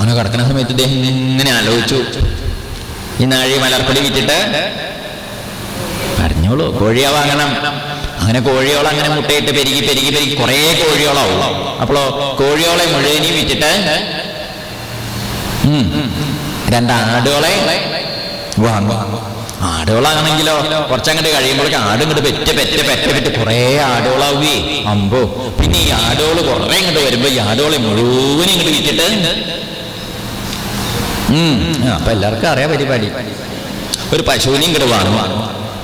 അങ്ങനെ കടക്കുന്ന സമയത്ത് ഇദ്ദേഹം ഇങ്ങനെ ആലോചിച്ചു. ഈ നാഴി മലർപ്പൊടി വിറ്റിട്ട് പറഞ്ഞോളൂ കോഴിയെ വാങ്ങണം. അങ്ങനെ കോഴിയോളം അങ്ങനെ മുട്ടയിട്ട് പെരുകി പെരുകി പെരുകി കുറേ കോഴിയോളാവും. അപ്പോളോ കോഴിയോളെ മുഴുവനെയും വിറ്റിട്ട് രണ്ട് ആടുകളെ വാങ്ങും. ആടുകളാണെങ്കിലോ കുറച്ചങ്ങോട്ട് കഴിയുമ്പോഴേക്ക് ആട് ഇങ്ങോട്ട് പെറ്റ പെറ്റ പെറ്റ പെറ്റ് കുറേ ആടുകളാവുകയെ അമ്പോ പിന്നെ ഈ ആടുകൾ കുറേ ഇങ്ങോട്ട് വരുമ്പോ ഈ ആടുകളെ മുഴുവനും ഇങ്ങോട്ട് വിറ്റിട്ട് അപ്പൊ എല്ലാവർക്കും അറിയാം പരിപാടി ഒരു പശുവിനെയും കിടവാണ്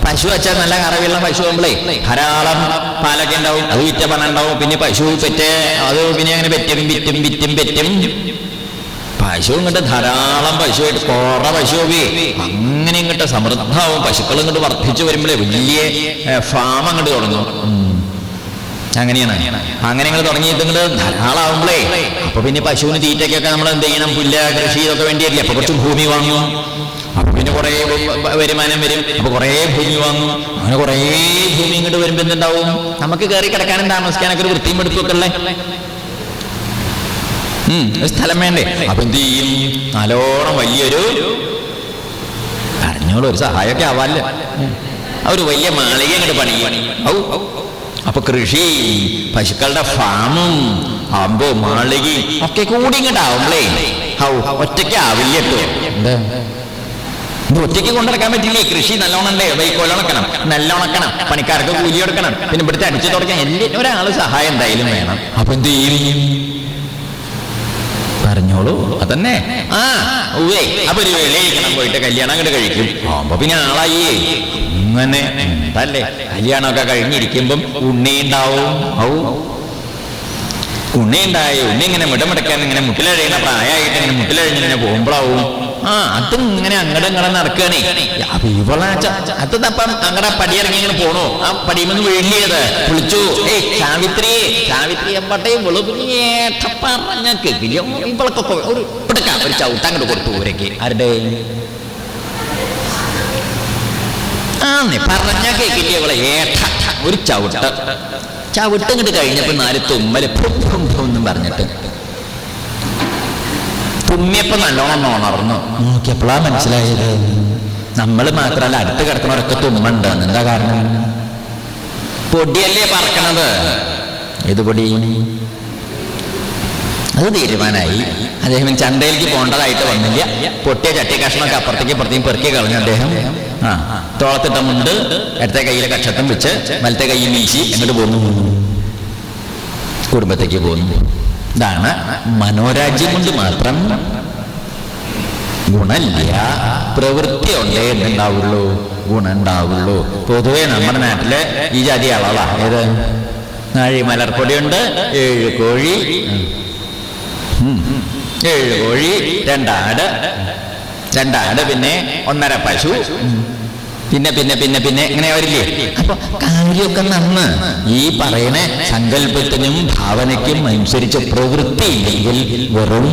പശു വെച്ചാൽ നല്ല കറവുള്ള പശു ആകുമ്പോഴേ ധാരാളം പാലൊക്കെ ഉണ്ടാവും. അത് വിറ്റ പണം ഉണ്ടാവും. പിന്നെ പശു പെറ്റ് അത് പിന്നെ അങ്ങനെ പെറ്റും വിറ്റും വിറ്റും പെറ്റും. പശു ഇങ്ങോട്ട് ധാരാളം പശുവായിട്ട് കുറെ പശുവേ അങ്ങനെ ഇങ്ങോട്ട് സമൃദ്ധമാവും. പശുക്കൾ ഇങ്ങോട്ട് വർദ്ധിച്ചു വരുമ്പോഴേ വലിയ ഫാം അങ്ങോട്ട് തുടങ്ങും. അങ്ങനെയാണ്. അങ്ങനെ നിങ്ങൾ തുടങ്ങിയിട്ട് നിങ്ങൾ ധാരാളമാവുമ്പോഴേ അപ്പൊ പിന്നെ പശുവിന് തീറ്റയ്ക്കൊക്കെ നമ്മൾ എന്ത് ചെയ്യണം? പുല്ല് കൃഷി ഇതൊക്കെ വേണ്ടിയല്ലേ അപ്പൊ കുറച്ച് ഭൂമി വാങ്ങും. അപ്പൊ പിന്നെ കുറെ വരുമാനം വരും. അപ്പൊ കുറെ ഭൂമി വാങ്ങും. അങ്ങനെ കുറെ ഭൂമി ഇങ്ങോട്ട് വരുമ്പോ എന്തുണ്ടാവും? നമുക്ക് കയറി കിടക്കാനും താമസിക്കാനൊക്കെ ഒരു വൃത്തിയും എടുപ്പൊക്കെ ഉള്ളേ. സ്ഥലം വേണ്ടേ? അപ്പൊ എന്ത് ചെയ്യും? നല്ലോണം വലിയൊരു പറഞ്ഞോളൂ ഒരു സഹായമൊക്കെ ആവാല്ലേ. ഒരു വലിയ മാളിക അങ്ങോട്ട് പണിയും. ഔ. അപ്പൊ കൃഷി പശുക്കളുടെ ഫാമും അമ്പോ മാളികയും ഒക്കെ കൂടി ഇങ്ങോട്ടാവുമ്പളേ ഒറ്റയ്ക്കാവില്ല ഔ ഒറ്റയ്ക്ക് ആവില്ല കേട്ടോ. എന്താ? ഇത് ഒറ്റയ്ക്ക് കൊണ്ടിറക്കാൻ പറ്റില്ലേ? കൃഷി നല്ലോണല്ലേ വൈക്കോലണക്കണം നല്ലോണക്കണം പണിക്കാർക്ക് കൂലി കൊടുക്കണം പിന്നെ ഇവിടുത്തെ അടിച്ചു തുടക്കാൻ എല്ലാ ഒരാൾ സഹായം എന്തായാലും വേണം. അപ്പൊ എന്ത് ചെയ്യും? പറഞ്ഞോളൂ. അതന്നെ. ആ ഉവേ അപ്പൊ ഒരു വെളിയിക്കണം പോയിട്ട് കല്യാണം അങ്ങോട്ട് കഴിക്കും. ആവുമ്പോ പിന്നെ ആളായി. അങ്ങനെ അല്ലേ കല്യാണമൊക്കെ കഴിഞ്ഞിരിക്കുമ്പം ഉണ്ണി ഉണ്ടാവും. ഔ. ഉണ്ണി ഉണ്ടായി. ഉണ്ണി ഇങ്ങനെ മുടമുടക്കാൻ ഇങ്ങനെ മുട്ടിലഴിയുന്ന പ്രായമായിട്ട് ഇങ്ങനെ മുട്ടിലഴിഞ്ഞ് ഇങ്ങനെ പോകുമ്പോഴാവും ആ അതും ഇങ്ങനെ അങ്ങടെ ഇങ്ങടെ നടക്കണേ. അപ്പൊ ഇവളാച്ച അത് തപ്പം അങ്ങടെ പടിയിറങ്ങി ഇങ്ങനെ പോണോ. ആ പടിയുമെന്ന് വീഴിയത് വിളിച്ചു ഏയ് സാവിത്രി സാവിത്രി എമ്പട്ടെ ഇവൾ പറഞ്ഞ കേക്കില്ല ഇവൾക്കൊക്കെ ഒരു പിടുക്ക ഒരു ചവിട്ട അങ്ങോട്ട് കൊടുത്തു ഇവരൊക്കെ. ആരുടെ? ആ നീ പറഞ്ഞ കേക്കില്ല ഇവളെ ഏട്ട. ഒരു ചവിട്ട. ചവിട്ട് ഇങ്ങോട്ട് കഴിഞ്ഞപ്പോ നാല് ഫും എന്നും പറഞ്ഞിട്ട്. തുമ്മിയപ്പോ നല്ലോണം ഉണർന്നു. നോക്കിയപ്പോഴാ മനസ്സിലായത്. നമ്മൾ മാത്രമല്ല അടുത്ത് കിടക്കുന്നവരൊക്കെ തുമ്മുണ്ട് എന്താ കാരണം? പൊടിയല്ലേ പറക്കണത്? ഏത് പൊടി? അത് തീരുമാനമായി അദ്ദേഹം ചന്തയിലേക്ക് പോകേണ്ടതായിട്ട് വന്നില്ല. പൊട്ടിയ ചട്ടി കഷ്ണമൊക്കെ അപ്പുറത്തേക്ക് ഇപ്പുറത്തേക്കും പെറുക്കി കളഞ്ഞു അദ്ദേഹം. ആ തോളത്തിട്ട മുണ്ട് ഇടത്തെ കയ്യിലെ കക്ഷത്തും വെച്ച് വലത്തെ കൈ വീശി എന്നിട്ട് പോന്നു കുടുംബത്തേക്ക് പോന്നു ഇതാണ് മനോരാജ്യം കൊണ്ട് മാത്രം. ഗുണമില്ല. പ്രവൃത്തി ഉണ്ടേ എന്തുണ്ടാവുള്ളൂ ഗുണം ഉണ്ടാവുള്ളൂ പൊതുവെ നമ്മുടെ നാട്ടിൽ ഈ ജാതി ആളാ ഏത്? നാഴി മലർപ്പൊടിയുണ്ട് ഏഴ് കോഴി. ഏഴ് കോഴി രണ്ടാട്. രണ്ടാട് പിന്നെ ഒന്നര പശു. പിന്നെ പിന്നെ പിന്നെ പിന്നെ ഇങ്ങനെ വരില്ലേ? അപ്പൊ കാര്യമൊക്കെ നന്ന്. ഈ പറയണ സങ്കല്പത്തിനും ഭാവനയ്ക്കും അനുസരിച്ച് പ്രവൃത്തി ഇല്ലെങ്കിൽ വെറും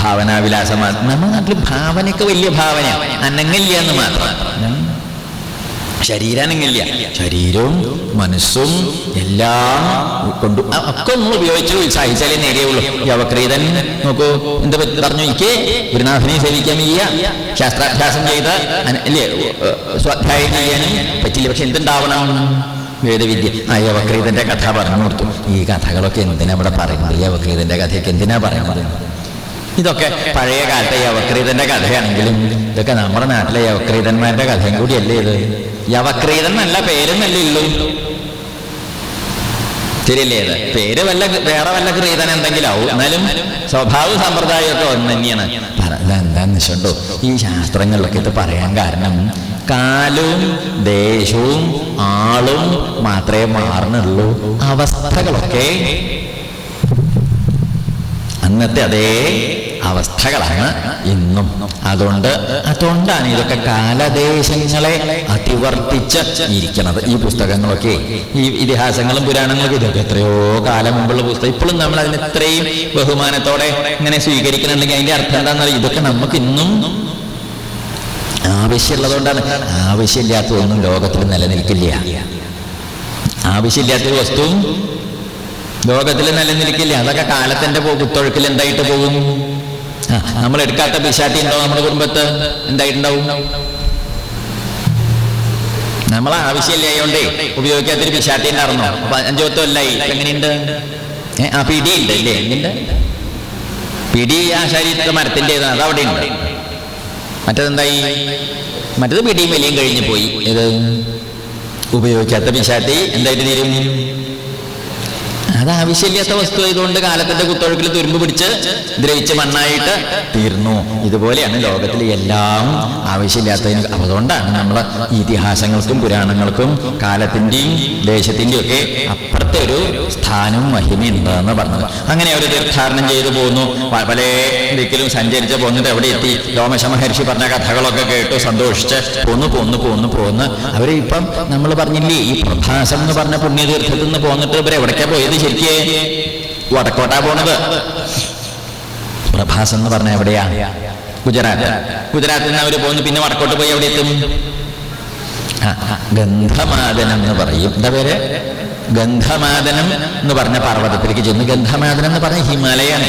ഭാവനാവിലാസമാണ് നമ്മുടെ നാട്ടിൽ ഭാവനയ്ക്ക് വലിയ ഭാവന അനങ്ങില്ല എന്ന് മാത്രം. ശരീരാനങ്ങില്ല ശരീരവും മനസ്സും എല്ലാം കൊണ്ട് ഒക്കെ നമ്മൾ ഉപയോഗിച്ചു സഹിച്ചാലേ നേരെയുള്ളൂ ഈ അവക്രീതൻ നോക്കൂ എന്താ പറ്റി പറഞ്ഞു? എനിക്ക് ഗുരുനാഥനെ സേവിക്കാൻ വയ്യ. ശാസ്ത്രാഭ്യാസം ചെയ്ത് അല്ലേ സ്വാധ്യായം ചെയ്യാനും പറ്റില്ല. പക്ഷെ എന്തുണ്ടാവണം? വേദവിദ്യ. ആ യവക്രീതന്റെ കഥ പറഞ്ഞു കൊടുത്തു. ഈ കഥകളൊക്കെ എന്തിനാ ഇവിടെ പറയുന്നത്? യവക്രീതന്റെ കഥയൊക്കെ എന്തിനാ പറയുന്നത്? ഇതൊക്കെ പഴയ കാലത്തെ യവക്രീതന്റെ കഥയാണെങ്കിലും ഇതൊക്കെ നമ്മുടെ നാട്ടിലെ യവക്രീതന്മാരുടെ കഥയും കൂടിയല്ലേ ഇത്? യവക്രീതൻ നല്ല പേരെന്നല്ലേ ഉള്ളൂ. ശരിയല്ലേ ഇത്? പേര് വല്ല വേറെ വല്ല ക്രീതൻ എന്തെങ്കിലും ആവും. എന്നാലും സ്വഭാവ സമ്പ്രദായമൊക്കെ ഒന്ന് തന്നെയാണ്. പറഞ്ഞെന്താന്ന് വെച്ചോണ്ടോ ഈ ശാസ്ത്രങ്ങളിലൊക്കെ ഇത് പറയാൻ കാരണം കാലവും ദേശവും ആളും മാത്രമേ മാറുന്നുള്ളൂ. അവസ്ഥകളൊക്കെ അന്നത്തെ അതേ അവസ്ഥകളാണ് ഇന്നും. അതുകൊണ്ട് അതുകൊണ്ടാണ് ഇതൊക്കെ കാലദേശങ്ങളെ അതിവർത്തിച്ച് ഇരിക്കുന്നത്. ഈ പുസ്തകങ്ങളൊക്കെ ഈ ഇതിഹാസങ്ങളും പുരാണങ്ങളൊക്കെ ഇതൊക്കെ എത്രയോ കാലം മുമ്പുള്ള പുസ്തകം. ഇപ്പോഴും നമ്മൾ അതിന് ഇത്രയും ബഹുമാനത്തോടെ ഇങ്ങനെ സ്വീകരിക്കുന്നുണ്ടെങ്കിൽ അതിന്റെ അർത്ഥം എന്താണെന്ന് ഇതൊക്കെ നമുക്ക് ഇന്നും ആവശ്യമുള്ളതുകൊണ്ടാണ്. ആവശ്യമില്ലാത്തതൊന്നും ലോകത്തിൽ നിലനിൽക്കില്ല. ആവശ്യമില്ലാത്തൊരു വസ്തുവും ലോകത്തിൽ നിലനിൽക്കില്ല. അതൊക്കെ കാലത്തിന്റെ കുത്തൊഴുക്കിൽ എന്തായിട്ട് പോകും? നമ്മൾ എടുക്കാത്ത പിശാട്ടി ഉണ്ടോ നമ്മുടെ കുടുംബത്ത്? എന്തായിട്ടുണ്ടാവും? നമ്മൾ ആവശ്യമില്ലായോണ്ടേ ഉപയോഗിക്കാത്തൊരു പിശാട്ടി ഉണ്ടായിരുന്നു. അപ്പൊ അഞ്ചു അല്ലായി എങ്ങനെയുണ്ട്? ആ പിടി ഉണ്ട് അല്ലേ? എന്തിന്റെ പിടി ആ ശരീരത്തെ മരത്തിന്റെതാണ്. അത് അവിടെ ഉണ്ട്. മറ്റതെന്തായി? മറ്റത് പിടിയും വലിയും കഴിഞ്ഞു പോയി. ഇത് ഉപയോഗിക്കാത്ത പിശാട്ടി എന്തായിട്ട് തീരും? അത് ആവശ്യമില്ലാത്ത വസ്തു ആയതുകൊണ്ട് കാലത്തിന്റെ കുത്തൊഴുക്കിൽ തുരുമ്പ് പിടിച്ച് ദ്രവിച്ച് മണ്ണായിട്ട് തീർന്നു. ഇതുപോലെയാണ് ലോകത്തിൽ എല്ലാം ആവശ്യമില്ലാത്തതിന് അതുകൊണ്ടാണ് നമ്മളെ ഇതിഹാസങ്ങൾക്കും പുരാണങ്ങൾക്കും കാലത്തിന്റെയും ദേശത്തിന്റെയും ഒക്കെ അപ്പുറത്തെ ഒരു സ്ഥാനവും മഹിമയുണ്ട് എന്ന് പറഞ്ഞത്. അങ്ങനെ അവർ തീർത്ഥാടനം ചെയ്തു പോകുന്നു പല ദിക്കിലും സഞ്ചരിച്ച് പോകുന്നത് എവിടെ എത്തി? രോമശ മഹർഷി പറഞ്ഞ കഥകളൊക്കെ കേട്ടു സന്തോഷിച്ച് പോന്നു പോന്നു പോന്നു പോന്ന്. അവരിപ്പം നമ്മൾ പറഞ്ഞില്ലേ ഈ പ്രഭാസം എന്ന് പറഞ്ഞ പുണ്യതീർത്ഥത്തിൽ നിന്ന് പോന്നിട്ട് ഇവർ എവിടേക്കാ പോയത് ശരിക്ക് വടക്കോട്ടാ പോണത്? പ്രഭാസ് എന്ന് പറഞ്ഞ എവിടെയാ? ഗുജറാത്ത്. ഗുജറാത്തിൽ നിന്ന് അവർ പോകുന്നു പിന്നെ വടക്കോട്ട് പോയി എവിടെ എത്തും? ഗന്ധമാദനം എന്ന് പറയും. എന്താ പേര്? ഗന്ധമാദനം എന്ന് പറഞ്ഞ പർവതത്തിലേക്ക് ചെന്ന് ഗന്ധമാദനം എന്ന് പറഞ്ഞ ഹിമാലയാണ്.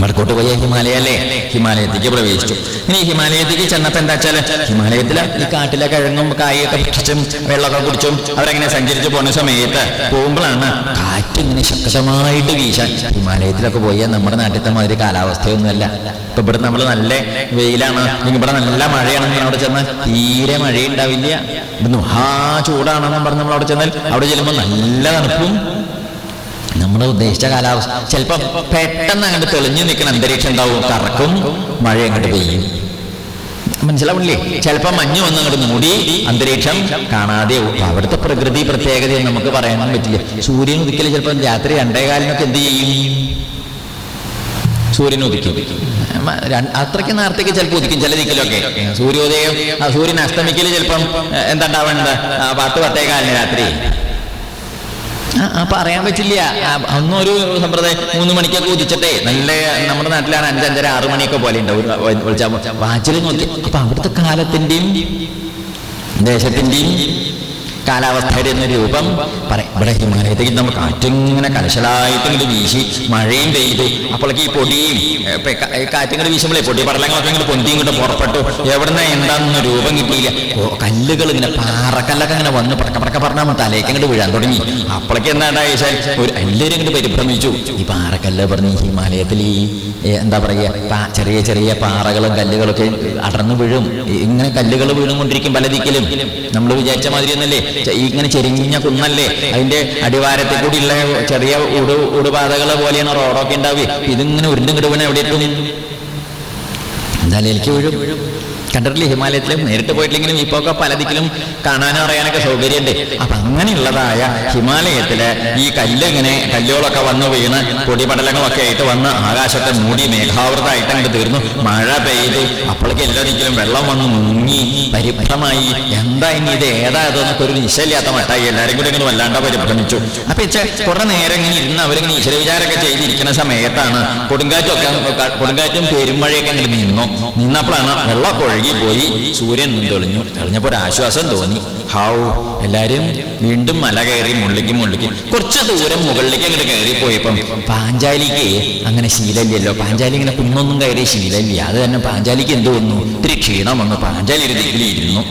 വടക്കോട്ട് പോയ ഹിമാലയല്ലേ? ഹിമാലയത്തേക്ക് പ്രവേശിച്ചു. ഇനി ഹിമാലയത്തേക്ക് ചെന്നപ്പോ എന്താ വെച്ചാൽ ഹിമാലയത്തിലെ ഈ കാട്ടിലെ കിഴങ്ങും കായൊക്കെ ഭക്ഷിച്ചും വെള്ളമൊക്കെ കുടിച്ചും അവരങ്ങനെ സഞ്ചരിച്ചു പോകുന്ന സമയത്ത് പോകുമ്പോഴാണ് കാറ്റ് ഇങ്ങനെ ശക്തമായിട്ട് വീശാൻ. ഹിമാലയത്തിലൊക്കെ പോയാൽ നമ്മുടെ നാട്ടിലത്തെ മാതിരി കാലാവസ്ഥയൊന്നുമല്ല. ഇപ്പൊ ഇവിടെ നമ്മൾ നല്ല വെയിലാണ്. ഇവിടെ നല്ല മഴയാണെങ്കിൽ അവിടെ ചെന്നാൽ തീരെ മഴയുണ്ടാവില്ല. ഇവിടുന്ന് ആ ചൂടാണെന്നും പറഞ്ഞ് നമ്മൾ അവിടെ ചെന്നാൽ അവിടെ ചെല്ലുമ്പോൾ നല്ല തണുപ്പും നമ്മൾ ഉദ്ദേശിച്ച കാലാവസ്ഥ. ചിലപ്പോൾ പെട്ടെന്ന് അങ്ങോട്ട് തെളിഞ്ഞു നിൽക്കുന്ന അന്തരീക്ഷം ഉണ്ടാവും കറക്കും മഴ അങ്ങോട്ട് പെയ്യും. മനസ്സിലാവില്ലേ ചിലപ്പോൾ മഞ്ഞ് വന്ന് അങ്ങോട്ട് മൂടി അന്തരീക്ഷം കാണാതെ അവിടുത്തെ പ്രകൃതി പ്രത്യേകത നമുക്ക് പറയാനും പറ്റില്ല. സൂര്യൻ ഉദിക്കൽ ചിലപ്പോൾ രാത്രി രണ്ടേകാലിനൊക്കെ എന്ത് ചെയ്യും? സൂര്യൻ ഉദിക്കും. അത്രയ്ക്ക് നേരത്തേക്ക് ചിലപ്പോൾ ഉദിക്കും ചില ദിക്കിലൊക്കെ. സൂര്യോദയം സൂര്യൻ അസ്തമിക്കൽ ചിലപ്പം എന്താ കാലിന് പത്ത് പത്തേകാലിന് രാത്രി. പറയാൻ പറ്റില്ല. അന്നൊരു സമ്പ്രദായം മൂന്ന് മണിക്കൊക്കെ ഉദിച്ചിട്ടേ. നല്ല നമ്മുടെ നാട്ടിലാണ് അഞ്ചഞ്ചര ആറു മണിയൊക്കെ പോലെ ഉണ്ടാവും വാച്ചിൽ നോക്കി. അപ്പൊ അവിടുത്തെ കാലത്തിന്റെയും ദേശത്തിന്റെയും കാലാവസ്ഥയുടെ എന്ന രൂപം പറയും. ഇവിടെ ഹിമാലയത്തേക്ക് നമ്മൾ കാറ്റിങ്ങനെ കലശലായിട്ട് ഇങ്ങോട്ട് വീശി മഴയും പെയ്ത് അപ്പോഴേക്ക് ഈ പൊടിയും കാറ്റിങ്ങനെ വീശുമ്പോഴേ പൊടി പടലങ്ങളൊക്കെ ഇങ്ങനെ പൊന്തി ഇങ്ങോട്ട് പുറപ്പെട്ടു. എവിടുന്ന എന്താണെന്ന് രൂപം കിട്ടിയില്ല. കല്ലുകൾ ഇങ്ങനെ പാറക്കല്ലൊക്കെ ഇങ്ങനെ വന്ന് പടക്ക പടക്ക പറഞ്ഞാൽ തലേക്ക് ഇങ്ങോട്ട് വീഴാൻ തുടങ്ങി. അപ്പോഴേക്ക് എന്താണ്ടായി ഒരു എല്ലാവരും ഇങ്ങോട്ട് പരിഭ്രമിച്ചു. ഈ പാറക്കല്ല് പറഞ്ഞ് ഹിമാലയത്തിൽ ഈ എന്താ പറയുക ചെറിയ ചെറിയ പാറകളും കല്ലുകളൊക്കെ അടർന്നു വീഴും. ഇങ്ങനെ കല്ലുകൾ വീണുകൊണ്ടിരിക്കും പല ദിക്കിലും. നമ്മൾ വിചാരിച്ച മാതിരി ഒന്നല്ലേ ഇങ്ങനെ ചെരിഞ്ഞ കുന്നല്ലേ? അതിന്റെ അടിവാരത്തിൽ കൂടിയുള്ള ചെറിയ ഉടു ഉടുപാതകൾ പോലെയാണ് റോഡൊക്കെ ഉണ്ടാവുക. ഇതിങ്ങനെ ഉരുണ്ടും കിടുവിനെ എവിടെ എത്തും എന്തായാലും എനിക്ക് വീഴും. കണ്ടിട്ടില്ലേ ഹിമാലയത്തിലും നേരിട്ട് പോയിട്ടില്ലെങ്കിലും ഇപ്പോ ഒക്കെ പല ദിക്കിലും കാണാനും അറിയാനൊക്കെ സൗകര്യമുണ്ട്. അപ്പൊ അങ്ങനെയുള്ളതായ ഹിമാലയത്തിൽ ഈ കല്ലിങ്ങനെ കല്ലുകളൊക്കെ വന്ന് വീണ് പൊടിപടലങ്ങളൊക്കെ ആയിട്ട് വന്ന് ആകാശത്തെ മൂടി മേഘാവൃതമായിട്ട് അങ്ങോട്ട് തീർന്നു. മഴ പെയ്ത് അപ്പോഴേക്ക് എല്ലാതിക്കലും വെള്ളം വന്ന് മുങ്ങി പരിഭ്രമായി. എന്താ ഇനി ഇത്? ഏതാ ഇതെന്നൊക്കെ ഒരു നിശയില്ലാത്ത മട്ടായി. എല്ലാവരും കൂടി ഇങ്ങനെ വല്ലാണ്ട് പരിഭ്രമിച്ചു. അപ്പൊ ഇച്ച കുറെ നേരം ഇങ്ങനെ ഇരുന്ന് അവരിങ്ങനെ ഈശ്വര വിചാരമൊക്കെ ചെയ്തിരിക്കുന്ന സമയത്താണ് കൊടുങ്കാറ്റൊക്കെ കൊടുങ്കാറ്റും പെരുമഴയൊക്കെ അങ്ങോട്ട് നിന്നു. നിന്നപ്പോഴാണ് വെള്ളമൊക്കെ ഒഴുകി പോയി സൂര്യൻ തെളിഞ്ഞു തെളിഞ്ഞപ്പോൾ ഒരു ആശ്വാസം തോന്നി. ഹാവു എല്ലാരും വീണ്ടും മല കയറി മുള്ളിക്ക് മുള്ളിക്ക് കുറച്ച് ദൂരം മുകളിലേക്ക് അങ്ങോട്ട് കയറി പോയപ്പം പാഞ്ചാലിക്ക് അങ്ങനെ ശീലമില്ലല്ലോ. പാഞ്ചാലി ഇങ്ങനെ കുന്നൊന്നും കയറി ശീലമില്ല. അത് തന്നെ പാഞ്ചാലിക്ക് എന്ത് വന്നു? ഇത്തിരി ക്ഷീണം വന്നു. പാഞ്ചാലി ഒരു ഇരുന്നു.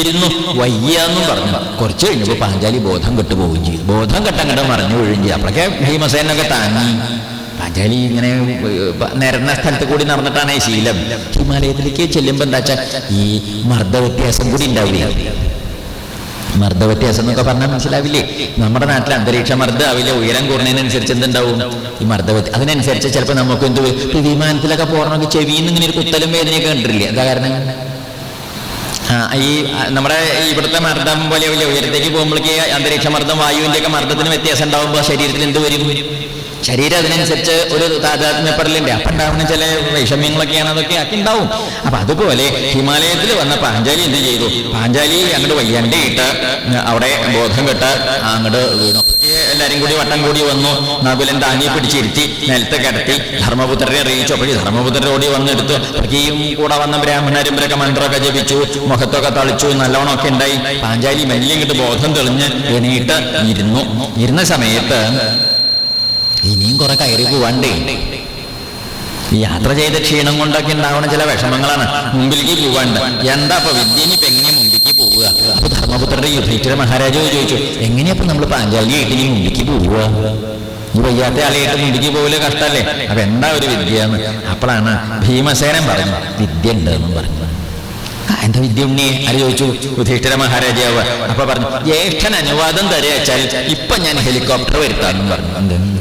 ഇരുന്നു വയ്യാന്നും പറഞ്ഞു. കുറച്ച് കഴിഞ്ഞപ്പോൾ പാഞ്ചാലി ബോധം കെട്ടുപോകുകയും ചെയ്തു. ബോധം കെട്ടങ്ങട്ട് മറിഞ്ഞു വീഴുകയും ചെയ്തു. അപ്പോഴൊക്കെ ഭീമസേനൊക്കെ താങ്ങി. പാഞ്ചാലി ഇങ്ങനെ നിരന്ന സ്ഥലത്ത് കൂടി നടന്നിട്ടാണ് ശീലം. ഹിമാലയത്തിലേക്ക് ചെല്ലുമ്പോൾ എന്താ വെച്ചാൽ ഈ മർദ്ദ വ്യത്യാസം കൂടി ഉണ്ടാവില്ല? മർദ്ദ വ്യത്യാസം എന്നൊക്കെ പറഞ്ഞാൽ മനസ്സിലാവില്ലേ? നമ്മുടെ നാട്ടിൽ അന്തരീക്ഷ മർദ്ദം ആവില്ല ഉയരം കുറഞ്ഞതിനനുസരിച്ച് എന്തുണ്ടാവും? ഈ മർദ്ദ അതിനനുസരിച്ച് ചിലപ്പോൾ നമുക്ക് എന്ത് വിമാനത്തിലൊക്കെ പോകണമെങ്കിൽ ചെവിയിൽ നിന്ന് ഇങ്ങനെ ഒരു കുത്തലും വേദനയൊക്കെ കണ്ടിട്ടില്ലേ? എന്താ കാരണം. ആ, ഈ നമ്മുടെ ഇവിടുത്തെ മർദ്ദം പോലെ ഉയരത്തേക്ക് പോകുമ്പോഴേക്ക് അന്തരീക്ഷ മർദ്ദം വായുവിന്റെ ഒക്കെ മർദ്ദത്തിന് വ്യത്യാസം ഉണ്ടാകുമ്പോൾ ശരീരത്തിൽ എന്ത് വരും? ശരീരം അതിനനുസരിച്ച് ഒരു താതാത്മ്യപ്പെടലുണ്ട് അപ്പം ഉണ്ടാവുന്ന ചില വൈഷമ്യങ്ങളൊക്കെയാണ് അതൊക്കെ ഒക്കെ ഉണ്ടാവും അപ്പൊ അതുപോലെ ഹിമാലയത്തിൽ വന്ന പാഞ്ചാലി എന്ത് ചെയ്തു? പാഞ്ചാലി അങ്ങോട്ട് വയ്യാണ്ടിയിട്ട് അവിടെ ബോധം കെട്ട് അങ്ങോട്ട് വീണു. എല്ലാരും കൂടി വട്ടം കൂടി വന്നു. നകുലൻ താങ്ങി പിടിച്ചിരുത്തി നിലത്ത് കിടത്തി ധർമ്മപുത്രരെ അറിയിച്ചു. അപ്പോഴും ധർമ്മപുത്രർ ഓടി വന്നെടുത്തു. അപ്പോഴേക്കും കൂടെ വന്ന ബ്രാഹ്മണരും ഇവരൊക്കെ മന്ത്രമൊക്കെ ജപിച്ചു മുഖത്തൊക്കെ തളിച്ചു നല്ലോണമൊക്കെ ഉണ്ടായി. പാഞ്ചാലി മെല്ലെ ഇങ്ങോട്ട് ബോധം തെളിഞ്ഞ് എണീട്ട് ഇരുന്നു. ഇരുന്ന സമയത്ത് ഇനിയും കുറെ കയറി പോവാണ്ടേ. യാത്ര ചെയ്ത ക്ഷീണം കൊണ്ടൊക്കെ ഉണ്ടാവുന്ന ചില വിഷമങ്ങളാണ് മുമ്പിലേക്ക് പോവാണ്ട്. എന്താ അപ്പൊ വിദ്യ ഇനിയിപ്പോ എങ്ങനെ മുമ്പിലേക്ക് പോവുക? അപ്പൊ ധർമ്മപുത്രന്റെ യുധിഷ്ഠിര മഹാരാജാവ് ചോദിച്ചു എങ്ങനെയപ്പൊ നമ്മൾ പാഞ്ചാലി ഇനി മുമ്പിലേക്ക് പോവുക? ഈ വയ്യാത്ത ആളെയായിട്ട് മുമ്പിലേക്ക് പോകൽ കഷ്ടല്ലേ? അപ്പൊ എന്താ ഒരു വിദ്യ എന്ന് അപ്പോഴാണ് ഭീമസേനൻ പറഞ്ഞു വിദ്യ ഉണ്ട് എന്നും പറഞ്ഞു എന്താ വിദ്യ ഉണ്ണി? ആര് ചോദിച്ചു യുധിഷ്ഠിര മഹാരാജാവ്. അപ്പൊ പറഞ്ഞു ജ്യേഷ്ഠൻ അനുവാദം തരയച്ചാൽ ഇപ്പൊ ഞാൻ ഹെലികോപ്റ്റർ വരുത്താമെന്നും പറഞ്ഞു. എന്ത്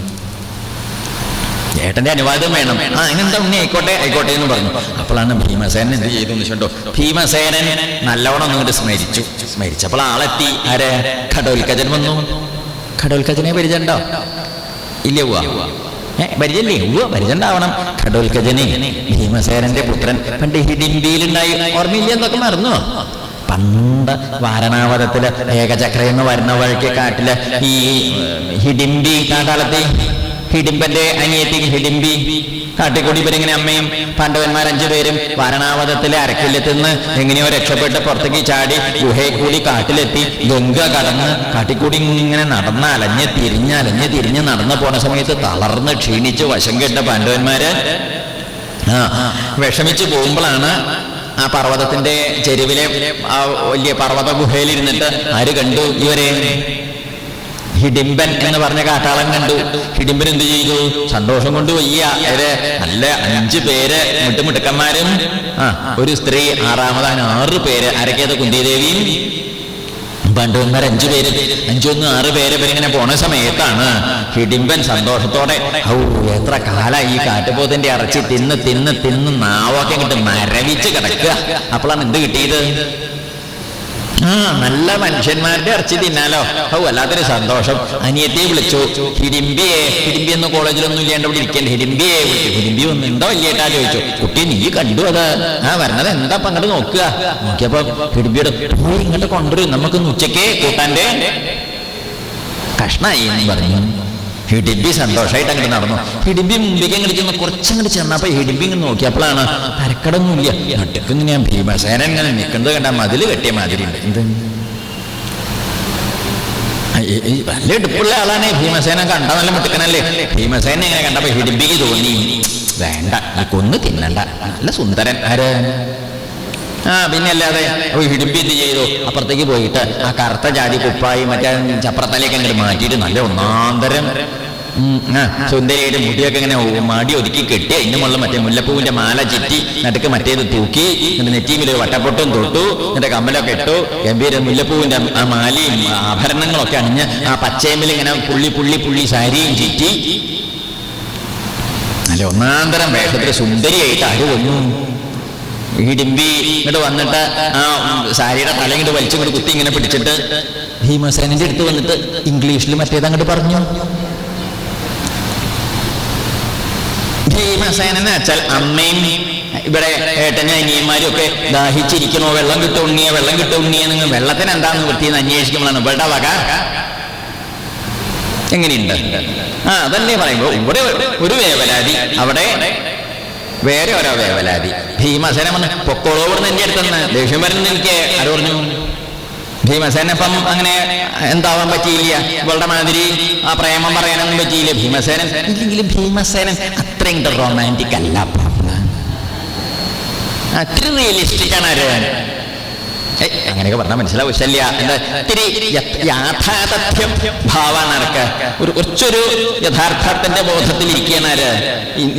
ചേട്ടന്റെ അനുവാദം വേണം. ആ അങ്ങനത്തെ ഉണ്ണി? ആയിക്കോട്ടെ ആയിക്കോട്ടെ എന്ന് പറഞ്ഞു. അപ്പോഴാണ് ഭീമസേനൻ എന്ത് ചെയ്തു വെച്ചോ ഭീമസേനൻ നല്ലവണ്ണം അങ്ങോട്ട് സ്മരിച്ചു. സ്മരിച്ചപ്പോൾ ആളെത്തി. ആരെ? ഘടോൽക്കജൻ വന്നു. ഘടോൽക്കജനെ പരിചയണ്ടോ ഇല്ല പരിചയല്ലേ ഉവ്വ പരിചയണ്ടാവണം ഘടോൽക്കജനെ ഭീമസേനന്റെ പുത്രൻ. പണ്ട് ഹിഡിംബിയിലുണ്ടായി ഓർമ്മയില്ല എന്നൊക്കെ മറന്നു? പണ്ട് വാരണാവതത്തിൽ ഏകചക്ര എന്ന് വരുന്ന വഴിക്ക് കാട്ടിൽ ഈ ഹിഡിമ്പി കാട്ടാളത്തെ ഹിഡിംബന്റെ അനിയത്തി ഹിഡിംബി കാട്ടിക്കൂടി ഇവരിങ്ങനെ അമ്മയും പാണ്ഡവന്മാർ അഞ്ചു പേരും വാരണാവതത്തിലെ അരക്കില്ലത്തിൽ നിന്ന് എങ്ങനെയോ രക്ഷപ്പെട്ട് പുറത്തേക്ക് ചാടി ഗുഹയിൽ കൂടി കാട്ടിലെത്തി. ഗംഗ കടന്ന് കാട്ടിക്കൂടി ഇങ്ങനെ നടന്ന് അലഞ്ഞ് തിരിഞ്ഞ് അലഞ്ഞ് തിരിഞ്ഞ് നടന്നു പോണ സമയത്ത് തളർന്ന് ക്ഷീണിച്ച് വശം കെട്ട പാണ്ഡവന്മാര് ആ വിഷമിച്ച് പോകുമ്പോഴാണ് ആ പർവതത്തിന്റെ ചെരുവിലെ ആ വലിയ പർവത ഗുഹയിൽ ഇരുന്നിട്ട് ആര് കണ്ടു ഇവരെ? ഹിഡിംബൻ എന്ന് പറഞ്ഞ കാട്ടാളൻ കണ്ടു. ഹിഡിംബൻ എന്ത് ചെയ്തു? സന്തോഷം കൊണ്ട് വയ്യ. നല്ല അഞ്ച് പേര് മുട്ടുമുട്ടുക്കന്മാരും ഒരു സ്ത്രീ ആറാമതാണ് ആറ് പേര് ആരൊക്കെയത് കുന്തിദേവിയും പണ്ടുവന്മാർ അഞ്ചു പേര്. അഞ്ചൊന്ന് ആറ് പേര് ഇവരിങ്ങനെ പോണ സമയത്താണ് ഹിഡിമ്പൻ സന്തോഷത്തോടെ എത്ര കാലായി ഈ കാട്ടുപോത്തിന്റെ ഇറച്ചി തിന്ന് തിന്ന് തിന്ന് നാവൊക്കെ ഇങ്ങോട്ട് മരവിച്ച് കിടക്കുക. അപ്പോഴാണ് എന്ത് കിട്ടിയത്? ആ നല്ല മനുഷ്യന്മാരുടെ ഇറച്ചി തിന്നാലോ? ഓ വല്ലാത്തൊരു സന്തോഷം. അനിയത്തെ വിളിച്ചു. ഹിരിമ്പിയെ ഹിരിമ്പി എന്ന കോളേജിലൊന്നും ഇല്ലാണ്ട് ഇവിടെ ഇരിക്കണ്ട. ഹിരിമ്പിയെ വിളിച്ചു. ഹിരിമ്പി ഒന്നും ഉണ്ടോ ഇല്ലേട്ടാ ചോദിച്ചു. കുട്ടി നീ കണ്ടു അത്? ആ വരണത് എന്താ ഇപ്പൊ അങ്ങോട്ട് നോക്കുക? നോക്കിയപ്പോ ഹിരിമ്പിയുടെ പോയി ഇങ്ങോട്ട് കൊണ്ടുവരും. നമുക്ക് ഉച്ചയ്ക്ക് കൂട്ടാന്റെ കഷ്ണായി പറഞ്ഞു. ഹിഡിബി സന്തോഷമായിട്ട് അങ്ങോട്ട് നടന്നു. ഹിഡിബി മുമ്പിലേക്ക് അങ്ങോട്ട് ചെന്ന് കുറച്ചങ്ങോട്ട് ചെന്നപ്പോ ഹിഡിബി ഇങ്ങനെ നോക്കിയപ്പോഴാണ് തരക്കടൊന്നുമില്ല. നട്ടുക്ക് ഞാൻ ഭീമസേന ഇങ്ങനെ നിൽക്കുന്നത് കണ്ട മതിൽ കെട്ടിയ മാതിരി ഉണ്ട്. എന്ത്? നല്ല എടുപ്പുള്ള ആളാണ് ഭീമസേന കണ്ട നല്ല മുട്ടുക്കനല്ലേ? ഭീമസേന ഇങ്ങനെ കണ്ടപ്പോ ഹിഡിബിക്ക് തോന്നി. വേണ്ട കൊന്ന് തിന്നണ്ട. നല്ല സുന്ദരൻ. ആര്? ആ പിന്നെ അല്ലാതെ എന്ത് ചെയ്തു? അപ്പുറത്തേക്ക് പോയിട്ട് ആ കറുത്ത ചാടി കുപ്പായി മറ്റേ ചപ്രത്തലേക്ക് അങ്ങോട്ട് മാറ്റിയിട്ട് നല്ല ഒന്നാന്തരം സുന്ദരിയുടെ മുടിയൊക്കെ ഇങ്ങനെ മാടി ഒതുക്കി കെട്ടി അതിന്റെ മുകളിൽ മറ്റേ മുല്ലപ്പൂവിന്റെ മാല ചുറ്റി നടുക്ക് മറ്റേത് തൂക്കി എന്നിട്ട് നെറ്റിയിൽ വട്ടപ്പൊട്ടും തൊട്ടു എന്നിട്ട് കമ്മലൊക്കെ ഇട്ടു. ഗംഭീര മുല്ലപ്പൂവിന്റെ ആ മാലയും ആഭരണങ്ങളൊക്കെ അണിഞ്ഞ് ആ പച്ചയമ്മിൽ ഇങ്ങനെ പുള്ളി പുള്ളി പുള്ളി സാരിയും ചുറ്റി. നല്ല ഒന്നാന്തരം വേഷത്തിൽ സുന്ദരിയായിട്ട് ആര് വന്നു ഇടിമ്പി ഇങ്ങോട്ട് വന്നിട്ട് ആ സാരിയുടെ തല ഇങ്ങോട്ട് വലിച്ചു ഇങ്ങോട്ട് കുത്തി ഇങ്ങനെ പിടിച്ചിട്ട് ഭീമസേനന്റെ അടുത്ത് വന്നിട്ട് ഇംഗ്ലീഷിൽ മറ്റേത് അങ്ങോട്ട് പറഞ്ഞു. ഭീമസേന വെച്ചാൽ അമ്മയും ഇവിടെ ഏട്ടനും അനിയന്മാരും ഒക്കെ ദാഹിച്ചിരിക്കണോ വെള്ളം കിട്ടും ഉണ്ണിയ വെള്ളം കിട്ടും ഉണ്ണിയ നിങ്ങൾ വെള്ളത്തിന് എന്താന്ന് വൃത്തിയെന്ന് അന്വേഷിക്കുമ്പോഴാണ് ഇവിടെ വക. എങ്ങനെയുണ്ട്? ആ അതല്ലേ പറയുമ്പോ ഇവിടെ ഒരു വേവലാതി. അവിടെ വേറെ ഓരോ വേവലാതി. ഭീമസേന വന്ന് പൊക്കോളോ ഇവിടെ എന്റെ അടുത്തുനിന്ന് ദേഷ്യം വരുന്ന എനിക്ക് അത് പറഞ്ഞു? ഭീമസേന ഇപ്പം അങ്ങനെ എന്താവാൻ പറ്റിയില്ല. ഇവളുടെ മാതിരി ആ പ്രേമം പറയാനൊന്നും പറ്റിയില്ല. ഭീമസേനൻ ഇല്ലെങ്കിലും ഭീമസേനൻ അത്രയും റൊമാന്റിക് അല്ല. അത്ര റിയലിസ്റ്റിക് ആണ് ആര്? അങ്ങനെയൊക്കെ പറഞ്ഞാൽ മനസ്സിലാവും. ശല്യ എന്താ യാഥാർത്ഥ്യം ആർക്ക് ഒരു കുറച്ചൊരു യഥാർത്ഥത്തിന്റെ ബോധത്തിൽ ഇരിക്കണാൽ ഈ-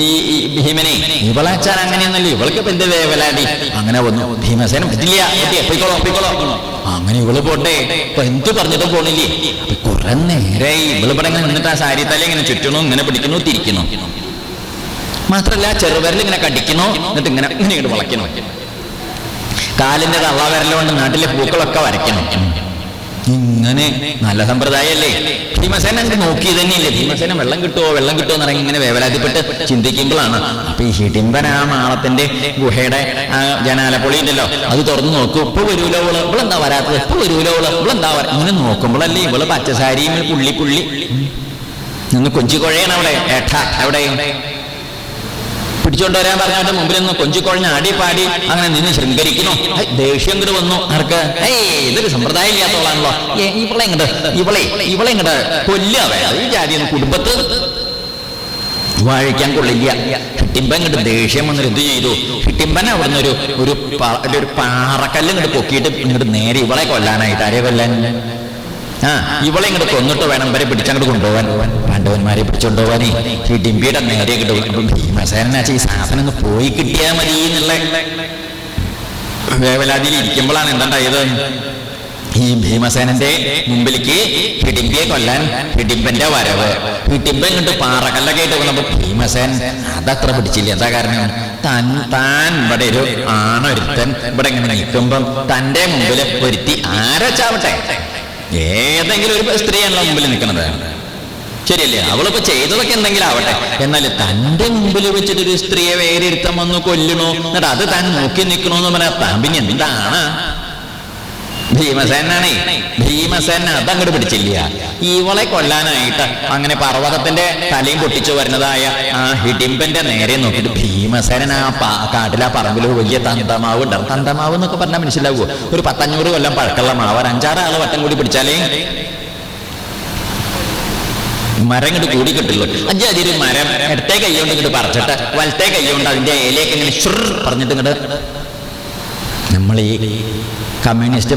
ഭീമനെ ഇവളാച്ചാൻ അങ്ങനെയൊന്നല്ല ഇവൾക്ക് എന്ത് വേവലാടി അങ്ങനെ വന്നു. ഭീമസേന പറ്റില്ല പറ്റി എപ്പിക്കോളോ എപ്പിക്കോളോ അങ്ങനെ ഇവൾ പോട്ടെ. ഇപ്പൊ എന്ത് പറഞ്ഞിട്ടും പോണില്ലേ? കുറെ നേരെ ഇവൾ ഇവിടെ ഇങ്ങനെ നിന്നിട്ട് ആ സാരി തല ഇങ്ങനെ ചുറ്റണു ഇങ്ങനെ പിടിക്കണു തിരിക്കണു. മാത്രല്ല ചെറുപേരിൽ ഇങ്ങനെ കടിക്കണോ എന്നിട്ട് ഇങ്ങനെ ഇങ്ങനെ ഇങ്ങോട്ട് വളയ്ക്കണം. കാലിന്റെ തള്ളവിരലുകൊണ്ട് നാട്ടിലെ പൂക്കളൊക്കെ വരയ്ക്കണം. ഇങ്ങനെ നല്ല സമ്പ്രദായമല്ലേ ഭീമസേന അങ്ങ് നോക്കി തന്നെയില്ലേ? ഭീമസേന വെള്ളം കിട്ടുമോ വെള്ളം കിട്ടുമോ എന്ന് ഇങ്ങനെ വേവലാതിപ്പെട്ട് ചിന്തിക്കുമ്പോഴാണ്. അപ്പൊ ഈ ഹിഡിമ്പൻ ആ മാളത്തിന്റെ ഗുഹയുടെ ആ ജനാലപ്പൊളി ഉണ്ടല്ലോ അത് തുറന്നു നോക്കും. ഇപ്പൊ വരൂലോ ഇവൾ? ഇവളെന്താ വരാത്തത്? ഇപ്പൊ വരൂലോ ഇവൾ? ഇവളെന്താ വരാ? ഇങ്ങനെ നോക്കുമ്പോഴല്ലേ ഇവൾ പച്ചസാരിയും പുള്ളി പുള്ളി നിന്ന് കൊഞ്ചിക്കൊഴയാണ് അവിടെ. ഏട്ടാ അവിടെ പിടിച്ചോണ്ട് വരാൻ പറഞ്ഞവന്റെ മുമ്പിൽ നിന്ന് കൊഞ്ചിക്കൊഴിഞ്ഞ് ആടി പാടി അങ്ങനെ നിന്ന് ശൃംഗരിക്കുന്നു. ദേഷ്യം ഇങ്ങോട്ട് വന്നു. ആർക്ക്? ഏയ് ഇതൊരു സമ്പ്രദായം ഇല്ലാത്തോളാണല്ലോ ഇവളെ ഇങ്ങോട്ട് ഇവളെ ഇവളെ ഇങ്ങോട്ട് ഈ ജാതി കുടുംബത്ത്. വാഴിക്കാൻ കൊള്ളില്ല. ഹിട്ടിമ്പൻ ഇങ്ങോട്ട് ദേഷ്യം വന്നിട്ട് എന്ത് ചെയ്തു? ഹിട്ടിമ്പൻ അവിടുന്ന് ഒരു ഒരു പാറക്കല്ല് ഇങ്ങോട്ട് പൊക്കിയിട്ട് ഇങ്ങോട്ട് നേരെ ഇവളെ കൊല്ലാനായിട്ട് ആരെ കൊല്ലാൻ ആ ഇവളെ ഇങ്ങോട്ട് കൊന്നിട്ട് വേണം ഇവരെ പിടിച്ചങ്ങോട്ട് കൊണ്ടുപോകാൻ. പാണ്ഡവന്മാരെ പിടിച്ചുകൊണ്ടുപോകാനേ ഈ ഡിംബിയുടെ നേരെ കിട്ടും ഭീമസേനാച്ച ഈ സാധനം ഒന്ന് പോയി കിട്ടിയാൽ മതി എന്നുള്ള വേവലാതിയിൽ ഇരിക്കുമ്പോഴാണ് എന്താണ്ടായത് ഈ ഭീമസേനന്റെ മുമ്പിലേക്ക് ഹിഡിമ്പിയെ കൊല്ലാൻ ഹിഡിമ്പന്റെ വരവ്. ഹിഡിമ്പൻ ഇങ്ങോട്ട് പാറക്കല്ലൊക്കെ ആയിട്ട് വന്നപ്പോ ഭീമസേൻ അതത്ര പിടിച്ചില്ല. എന്താ കാരണം? താൻ താൻ ഇവിടെ ഒരു ആണൊരുത്തൻ ഇവിടെ ഇങ്ങനെ നിൽക്കുമ്പം തന്റെ മുമ്പിൽ ഒരുത്തി ആരച്ചാവട്ടെ ഏതെങ്കിലും ഒരു സ്ത്രീയാണല്ലോ മുമ്പിൽ നിൽക്കുന്നത്. ശരിയല്ലേ? അവളിപ്പോ ചെയ്തതൊക്കെ എന്തെങ്കിലും ആവട്ടെ. എന്നാൽ തന്റെ മുമ്പിൽ വെച്ചിട്ട് ഒരു സ്ത്രീയെ വേറെ ഇരുത്തം വന്ന് കൊല്ലണോ എന്നിട്ട് അത് താൻ നോക്കി നിൽക്കണോന്ന് പറഞ്ഞാൽ താൻ പിന്നെ എന്താണ്? ഭീമസേനാണേ. ഭീമസേന അതങ്ങോട്ട് പിടിച്ചില്ല ഇവളെ കൊല്ലാനായിട്ട് അങ്ങനെ പർവതത്തിന്റെ തലയും പൊട്ടിച്ചു വരുന്നതായ ആ ഹിഡിമ്പന്റെ നേരെ നോക്കിയിട്ട് ഭീമസേനൻ ആ കാട്ടിലാ പറമ്പിൽ വലിയ തന്തമാവ് ഉണ്ടാവും തന്തമാവ് എന്നൊക്കെ പറഞ്ഞാൽ മനസ്സിലാവുമോ ഒരു പത്തഞ്ഞൂറ് കൊല്ലം പഴക്കമുള്ള മാവ്. ഒരു അഞ്ചാറ് ആൾ വട്ടം കൂടി പിടിച്ചാലേ? മരം ഇങ്ങോട്ട് കൂടി കിട്ടുള്ളൂ. അഞ്ച് അതിൽ മരം ഇടത്തെ കൈ കൊണ്ട് ഇങ്ങോട്ട് പറിച്ചിട്ട് വലത്തെ കൈ കൊണ്ട് അതിന്റെ ഇലയൊക്കെ ഇങ്ങനെ ഷുർ പറഞ്ഞിട്ട് ഇങ്ങോട്ട് നമ്മൾ ഈ കമ്മ്യൂണിസ്റ്റ്